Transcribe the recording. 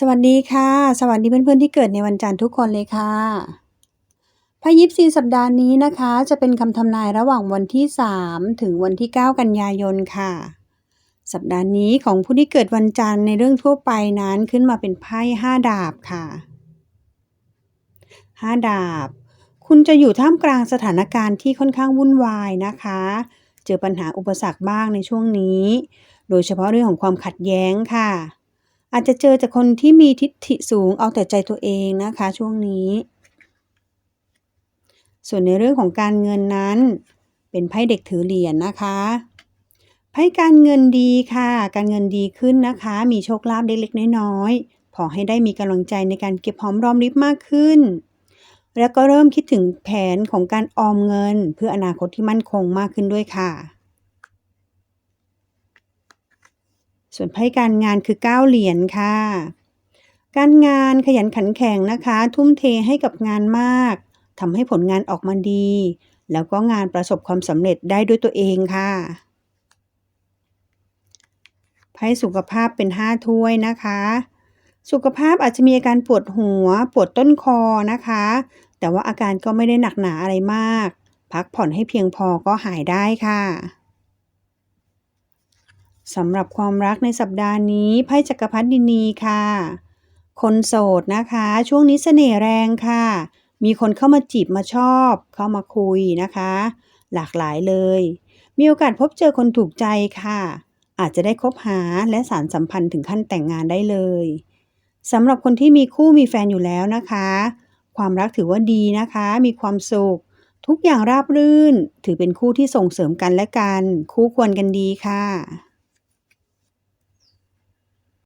สวัสดีค่ะ สวัสดีเพื่อนๆที่เกิดในวันจันทร์ทุกคนเลยค่ะไพ่ยิปซีสัปดาห์นี้นะคะ จะเป็นคำทำนายระหว่างวันที่ 3 ถึงวันที่ 9 กันยายนค่ะ สัปดาห์นี้ของผู้ที่เกิดวันจันทร์ในเรื่องทั่วไปนั้นขึ้นมาเป็นไพ่5ดาบค่ะ5ดาบ คุณจะอยู่ท่ามกลางสถานการณ์ที่ค่อนข้างวุ่นวายนะคะ เจอปัญหาอุปสรรคบ้างในช่วงนี้ โดยเฉพาะเรื่องของความขัดแย้งค่ะ อาจจะเจอจากคนที่มีทิฐิสูงเอาแต่ใจตัวเองนะคะ ช่วงนี้ ส่วนในเรื่องของการเงินนั้น เป็นไพ่เด็กถือเหรียญนะคะไพ่การเงินดีค่ะ การเงินดีขึ้นนะคะ มีโชคลาภเล็กๆน้อยๆขอให้ได้มีกำลังใจในการเก็บหอมรอมริบมากขึ้น แล้วก็เริ่มคิดถึงแผนของการออมเงิน เพื่ออนาคตที่มั่นคงมากขึ้นด้วยค่ะ ส่วนไพ่การงานคือ9เหรียญค่ะ การงานขยันขันแข็งนะคะ ทุ่มเทให้กับงานมากทำให้ผลงานออกมาดี แล้วก็งานประสบความสำเร็จได้ด้วยตัวเองค่ะไพ่สุขภาพเป็น5ถ้วยนะคะ สุขภาพอาจจะมีอาการปวดหัว ปวดต้นคอนะคะ แต่ว่าอาการก็ไม่ได้หนักหนาอะไรมาก พักผ่อนให้เพียงพอก็หายได้ค่ะ สำหรับความรักในสัปดาห์นี้ไพ่จักรพรรดินีค่ะ คนโสดนะคะ ช่วงนี้เสน่ห์แรงค่ะ มีคนเข้ามาจีบมาชอบ เข้ามาคุยนะคะ หลากหลายเลย มีโอกาสพบเจอคนถูกใจค่ะ อาจจะได้คบหาและสารสัมพันธ์ถึงขั้นแต่งงานได้เลยสำหรับคนที่มีคู่มีแฟนอยู่แล้วนะคะ ความรักถือว่าดีนะคะ มีความสุข ทุกอย่างราบรื่น ถือเป็นคู่ที่ส่งเสริมกันและกัน คู่ควรกันดีค่ะ